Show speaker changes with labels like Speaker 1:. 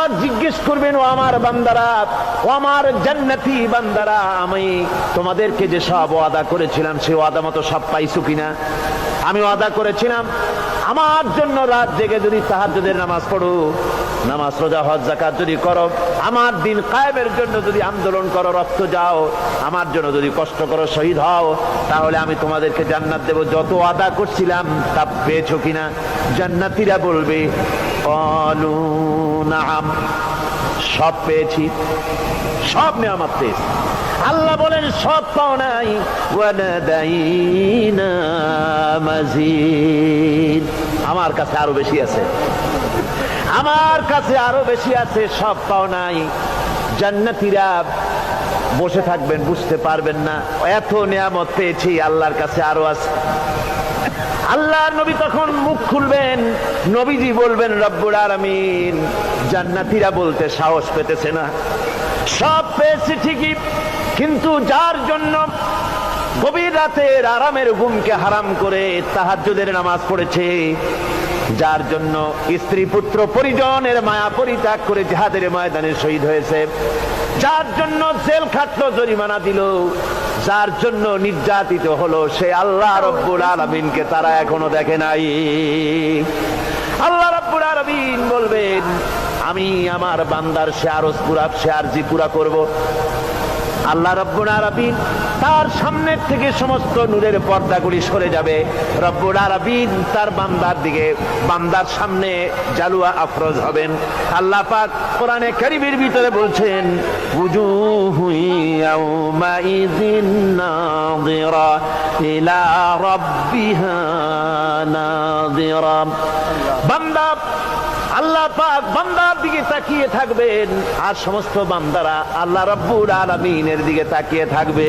Speaker 1: পাক জিজ্ঞেস করবেন, ও আমার বান্দারা, ও আমার জান্নাতি বান্দারা, আমি তোমাদেরকে যে সব ওয়াদা করেছিলাম, সেই ওয়াদা মতো সব পাইছো কিনা? আমি ওয়াদা করেছিলাম, আমার জন্য রাত জেগে যদি তাহাজ্জুদের নামাজ পড়ো, নামাজ, রোজা, হজ জাকাত যদি করো, আমার দিন কায়েমের জন্য যদি আন্দোলন করো, রক্ত যাও, আমার জন্য যদি কষ্ট করো, শহীদ হও, তাহলে আমি তোমাদেরকে জান্নাত দেব। যত আদা করছিলাম, তা পেয়েছ কিনা? জান্নাতিরা বলবে অলু নাম সব পেয়েছি, সব নিয়ামত পেয়েছি। আল্লাহ বলেন, সব পাও নাই। মাজিদ। আমার কাছে আরও বেশি আছে। আমার কাছে আরও বেশি আছে, সব পাও নাই। জান্নাতিরা বসে থাকবেন, বুঝতে পারবেন না। এত নিয়ামত পেয়েছি, আল্লাহর কাছে আরও আছে। আল্লাহর নবী তখন মুখ খুলবেন, নবীজি বলবেন রব্বুর আলামিন, জান্নাতীরা বলতে সাহস পেতেছে না। সব পেয়েছি ঠিকই, কিন্তু যার জন্য গভীর রাতের আরামের ঘুমকে হারাম করে তাহাজ্জুদের নামাজ পড়েছে, যার জন্য স্ত্রী পুত্র পরিজনের মায়া পরিত্যাগ করে জিহাদের ময়দানে শহীদ হয়েছে, যার জন্য জেল খাটলো, জরিমানা দিল যার জন্য নির্যাতিত হলো সে আল্লাহ রব্বুল আলমিনকে তারা এখনও দেখে নাই। আল্লাহ রব্বুল আলমিন বলবেন, আমি আমার বান্দার শেয়ার পুরা শেয়ার জি পুরা করব। আল্লাহ রব্বুল আরবিন তার সামনের থেকে সমস্ত নূরের পর্দাগুলি সরে যাবে। রব্বুল আরবিন তার বান্দার দিকে, বান্দার সামনে জালুয়া আফরোজ হবেন। আল্লাহ পাক কোরআনে কারিমের ভিতরে বলছেন উজুহু ইয়াউমাইযিন নাযিরা ইলা রাব্বিহা নাযিরা। বান্দা আল্লাহ পাক বান্দার দিকে তাকিয়ে থাকবেন। আর সমস্ত বান্দারা আল্লাহ রব্বুর আলমিনের দিকে তাকিয়ে থাকবে।